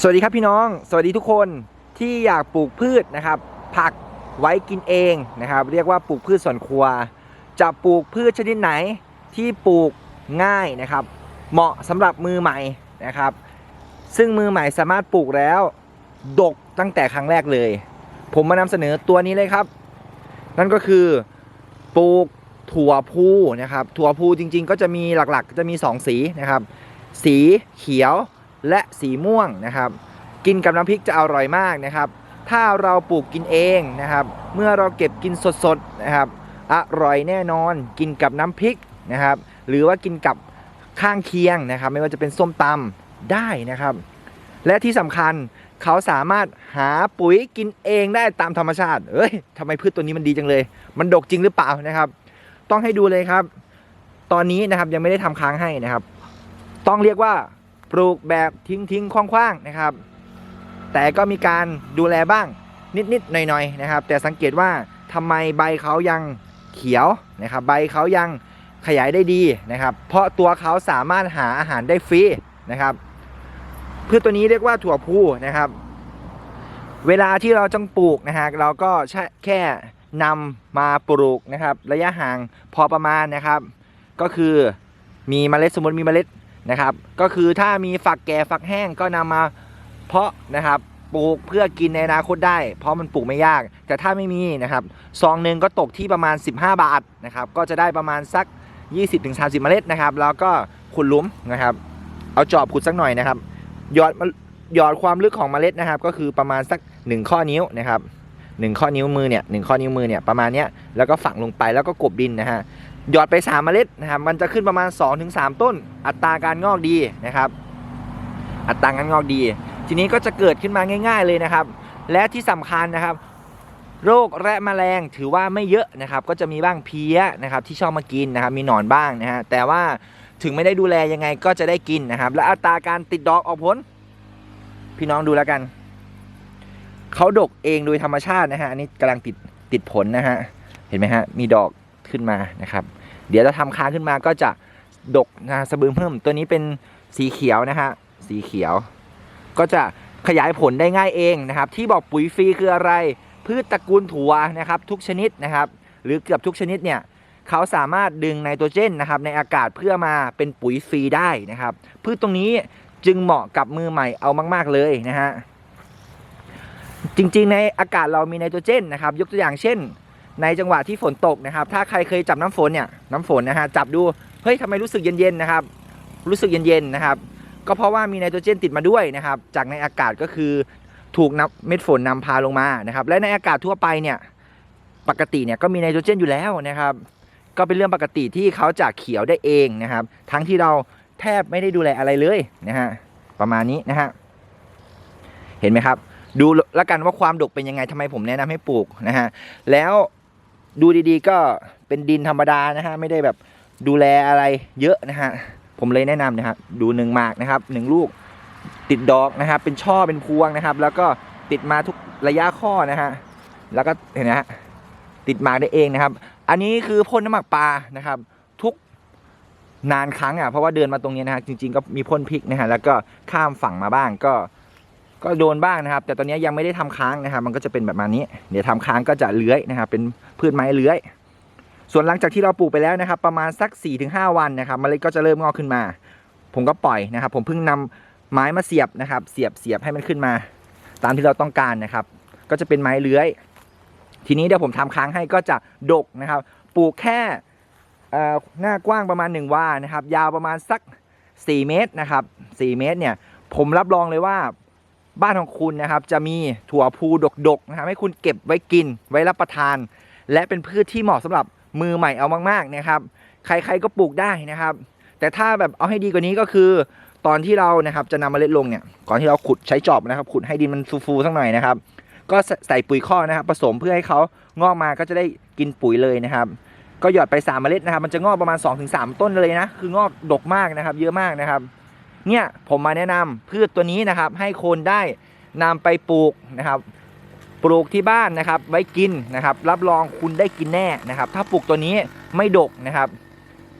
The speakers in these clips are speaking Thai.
สวัสดีครับพี่น้อง สวัสดีทุกคนที่อยากปลูกพืชนะครับ ผักไว้กินเองนะครับ เรียกว่าปลูกพืชสวนครัว จะปลูกพืชชนิดไหนที่ปลูกง่ายนะครับ เหมาะสำหรับมือใหม่นะครับ ซึ่งมือใหม่สามารถปลูกแล้ว ดกตั้งแต่ครั้งแรกเลย ผมมานำเสนอตัวนี้เลยครับ นั่นก็คือปลูกถั่วพูนะครับ ถั่วพูจริง ๆ ก็จะมีหลักๆ จะมี 2 สีนะครับ สีเขียว และสีม่วงนะครับ กินกับน้ำพริกจะอร่อยมากนะครับ ถ้าเราปลูกกินเองนะครับ เมื่อเราเก็บกินสดๆนะครับ อร่อยแน่นอนกินกับน้ำพริกนะครับ หรือว่ากินกับข้างเคียงนะครับ ไม่ว่าจะเป็นส้มตำได้นะครับ และที่สำคัญเขาสามารถหาปุ๋ยกินเองได้ตามธรรมชาติ เอ้ยทำไมพืชตัวนี้มันดีจังเลย มันดกจริงหรือเปล่านะครับ ต้องให้ดูเลยครับ ตอนนี้นะครับยังไม่ได้ทำค้างให้นะครับ ต้องเรียกว่า ปลูกแบบทิ้งทิ้งๆคว่างๆนะครับ แต่ก็มีการดูแลบ้างนิดๆหน่อยๆนะครับ แต่สังเกตว่าทำไมใบเขายังเขียวนะครับ ใบเขายังขยายได้ดีนะครับ เพราะตัวเขาสามารถหาอาหารได้ฟรีนะครับพืชตัวนี้เรียกว่าถั่วพูนะครับ เวลาที่เราจ้องปลูกนะฮะเราก็แค่แค่นำมาปลูกนะครับ ระยะห่างพอประมาณนะครับ ก็คือมีเมล็ดสมมติมีเมล็ด นะครับ ก็คือถ้ามีฝักแก่ฝักแห้งก็นำมาเพาะนะครับปลูกเพื่อกินในอนาคตได้ เพราะมันปลูกไม่ยาก แต่ถ้าไม่มีนะครับซองหนึ่งก็ตกที่ประมาณ 15 บาทนะครับก็จะได้ประมาณสัก 20-30 เมล็ดนะครับ แล้วก็ขุดลุมนะครับ เอาจอบขุดสักหน่อยนะครับหยอดหยอดความลึกของเมล็ดนะครับ ก็คือประมาณสัก 1 ข้อนิ้วนะครับหนึ่งข้อนิ้วมือเนี่ยหนึ่งข้อนิ้วมือเนี่ยประมาณเนี้ยแล้วก็ฝังลงไปแล้วก็กบดินนะฮะ หยอดไป3เมล็ดนะครับ มันจะขึ้นประมาณ 2-3 ต้น อัตราการงอกดีนะครับ อัตราการงอกดี ทีนี้ก็จะเกิดขึ้นมาง่าย ๆเลยนะครับ และที่สำคัญนะครับ โรคและแมลงถือว่าไม่เยอะนะครับ ก็จะมีบ้างเพี้ยนะครับที่ชอบมากินนะครับ มีหนอนบ้างนะฮะ แต่ว่าถึงไม่ได้ดูแลยังไงก็จะได้กินนะครับ และอัตราการติดดอกออกผล พี่น้องดูแล้วกัน เขาดกเองโดยธรรมชาตินะฮะ อันนี้กำลังติดติดผลนะฮะ เห็นไหมฮะ มีดอก ขึ้นมานะครับ เดี๋ยวจะทำค้างขึ้นมาก็จะดกนะสะบึมเพิ่ม ตัวนี้เป็นสีเขียวนะฮะสีเขียว ก็จะขยายผลได้ง่ายเองนะครับ ที่บอกปุ๋ยฟรีคืออะไร พืชตระกูลถั่วนะครับ ทุกชนิดนะครับ หรือเกือบทุกชนิดเนี่ยเขาสามารถดึงไนโตรเจนนะครับ ในอากาศเพื่อมาเป็นปุ๋ยฟรีได้นะครับ พืชตรงนี้จึงเหมาะกับมือใหม่เอามาก ๆเลยนะฮะจริงๆ ในอากาศเรามีไนโตรเจนนะครับ ยกตัวอย่างเช่น ในจังหวะที่ฝนตกนะครับ ถ้าใครเคยจับน้ำฝนเนี่ยน้ำฝนนะฮะจับดูเฮ้ยทำไมรู้สึกเย็นๆนะครับ รู้สึกเย็นๆนะครับ ก็เพราะว่ามีไนโตรเจนติดมาด้วยนะครับ จากในอากาศก็คือถูกน้ำเม็ดฝนนำพาลงมานะครับ และในอากาศทั่วไปเนี่ยปกติเนี่ยก็มีไนโตรเจนอยู่แล้วนะครับ ก็เป็นเรื่องปกติที่เขาจะเขียวได้เองนะครับ ทั้งที่เราแทบไม่ได้ดูแลอะไรเลยนะฮะประมาณนี้นะฮะเห็นไหมครับ ดูแล้วกันว่าความดกเป็นยังไงทำไมผมแนะนำให้ปลูกนะฮะแล้ว ดูดีๆ ก็เป็นดินธรรมดานะฮะไม่ได้แบบดูแลอะไรเยอะนะฮะผมเลยแนะนำนะครับดูหนึ่งหมากนะครับหนึ่งลูกติดดอกนะครับ เป็นช่อเป็นพวงนะครับ แล้วก็ติดมาทุกระยะข้อนะฮะแล้วก็เห็นนะฮะติดหมากได้เองนะครับ อันนี้คือพ่นน้ำหมักปลานะครับ ทุกนานครั้งอะเพราะว่าเดินมาตรงนี้นะฮะจริง ๆ ก็มีพ่นพริกนะฮะแล้วก็ข้ามฝั่งมาบ้างก็ ก็โดนบ้างนะครับ แต่ตอนนี้ยังไม่ได้ทำค้างนะครับ มันก็จะเป็นแบบมานี้ เดี๋ยวทำค้างก็จะเลื้อยนะครับ เป็นพืชไม้เลื้อย ส่วนหลังจากที่เราปลูกไปแล้วนะครับ ประมาณสัก 4-5 วันนะครับเมล็ดก็จะเริ่มงอกขึ้นมา ผมก็ปล่อยนะครับ ผมเพิ่งนำไม้มาเสียบนะครับ เสียบเสียบให้มันขึ้นมา ตามที่เราต้องการนะครับ ก็จะเป็นไม้เลื้อย ทีนี้เดี๋ยวผมทำค้างให้ก็จะดกนะครับ ปลูกแค่หน้ากว้างประมาณ 1 ว่านะครับ ยาวประมาณสัก 4 เมตรนะครับ 4 เมตรเนี่ย ผมรับรองเลยว่า บ้านของคุณนะครับจะมีถั่วพูดกๆนะครับให้คุณเก็บไว้กินไว้รับประทาน และเป็นพืชที่เหมาะสำหรับมือใหม่เอามากๆนะครับ ใครๆก็ปลูกได้นะครับ แต่ถ้าแบบเอาให้ดีกว่านี้ก็คือ ตอนที่เรานะครับจะนำเมล็ดลงเนี่ยก่อนที่เราขุดใช้จอบนะครับ ขุดให้ดินมันฟูๆสักหน่อยนะครับ ก็ใส่ปุ๋ยข้อนะครับ ผสมเพื่อให้เขางอกมาก็จะได้กินปุ๋ยเลยนะครับ ก็หยอดไป3เมล็ดนะครับ มันจะงอกประมาณ 2-3 ต้นเลยนะคืองอกดกมากนะครับ เยอะมากนะครับ เนี่ยผมมาแนะนำพืชตัวนี้นะครับ ให้คนได้นำไปปลูกนะครับ ปลูกที่บ้านนะครับ ไว้กินนะครับ รับรองคุณได้กินแน่นะครับ ถ้าปลูกตัวนี้ไม่ดกนะครับ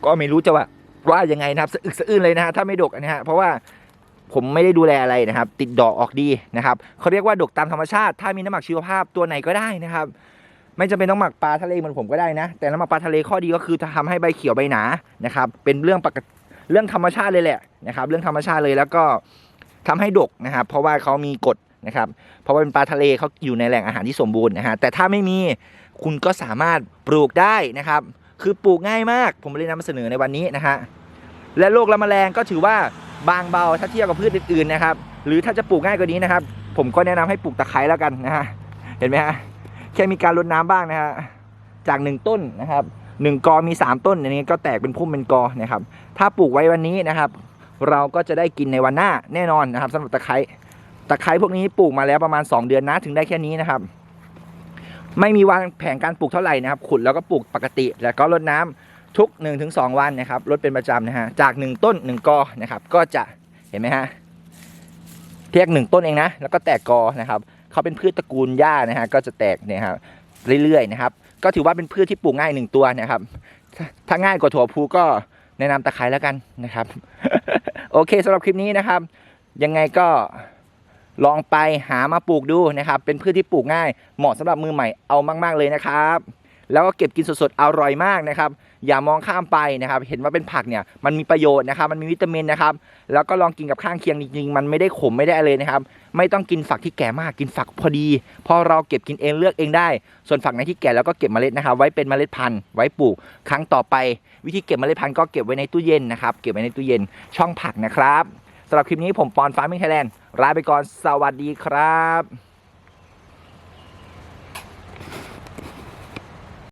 ก็ไม่รู้จะว่าว่ายังไงนะครับสะอึกสะอื้นเลยนะฮะถ้าไม่ดกนะฮะเพราะว่าผมไม่ได้ดูแลอะไรนะครับ ติดดอกออกดีนะครับเขาเรียกว่าดกตามธรรมชาติ ถ้ามีน้ำหมักชีวภาพตัวไหนก็ได้นะครับ ไม่จำเป็นต้องหมักปลาทะเลเหมือนผมก็ได้นะ แต่น้ำหมักปลาทะเลข้อดีก็คือจะทำให้ใบเขียวใบหนานะครับ เป็นเรื่องปกติ เรื่องธรรมชาติเลยแหละนะครับ เรื่องธรรมชาติเลยแล้วก็ทำให้ดกนะครับ เพราะว่าเขามีกฎนะครับ เพราะว่าเป็นปลาทะเลเขาอยู่ในแหล่งอาหารที่สมบูรณ์นะฮะแต่ถ้าไม่มีคุณก็สามารถปลูกได้นะครับ คือปลูกง่ายมาก ผมเลยนำมาเสนอในวันนี้นะฮะและโรคละแมลงก็ถือว่าบางเบาถ้าเทียบกับพืชอื่นๆนะครับ หรือถ้าจะปลูกง่ายกว่านี้นะครับ ผมก็แนะนำให้ปลูกตะไคร้แล้วกันนะฮะเห็นไหมฮะแค่มีการรดน้ำบ้างนะฮะจากหนึ่งต้นนะครับ หนึ่งกอมีสามต้นอย่างนี้ก็แตกเป็นพุ่มเป็นกอนะครับ ถ้าปลูกไว้วันนี้นะครับ เราก็จะได้กินในวันหน้าแน่นอนนะครับสำหรับตะไคร้ตะไคร้พวกนี้ปลูกมาแล้วประมาณ 2 เดือนนะถึงได้แค่นี้นะครับ ไม่มีวางแผนการปลูกเท่าไหร่นะครับ ขุดแล้วก็ปลูกปกติ แล้วก็รดน้ำทุก 1-2 วันนะครับรดเป็นประจำนะฮะจาก 1 ต้น 1 กอนะครับ ก็จะเห็นไหมฮะเพียงหนึ่งต้นเองนะแล้วก็แตกกอนะครับเขาเป็นพืชตระกูลหญ้านะฮะก็จะแตกเนี่ยครับเรื่อยๆนะครับ ก็ถือว่าเป็นพืชที่ปลูกง่ายหนึ่งตัวนะครับ ถ้าถ้าง่ายกว่าถั่วพูก็แนะนำตะไคร้แล้วกันนะครับ โอเคสำหรับคลิปนี้นะครับ ยังไงก็ลองไปหามาปลูกดูนะครับ เป็นพืชที่ปลูกง่าย เหมาะสำหรับมือใหม่เอามาก ๆเลยนะครับ แล้วก็เก็บกินสดๆอร่อยมากนะครับ อย่ามองข้ามไปนะครับ เห็นว่าเป็นผักเนี่ยมันมีประโยชน์นะครับ มันมีวิตามินนะครับ แล้วก็ลองกินกับข้างเคียงจริงๆ มันไม่ได้ขมไม่ได้อะไรเลยนะครับ ไม่ต้องกินฝักที่แก่มากกินฝักพอดี พอเราเก็บกินเองเลือกเองได้ ส่วนฝักไหนที่แก่แล้วก็เก็บเมล็ดนะครับ ไว้เป็นเมล็ดพันธุ์ไว้ปลูก ครั้งต่อไป วิธีเก็บเมล็ดพันธุ์ก็เก็บไว้ในตู้เย็นนะครับ เก็บไว้ในตู้เย็นช่องผักนะครับสำหรับคลิปนี้ผมปอนฟาร์มิงไทยแลนด์ลาไปก่อนสวัสดีครับ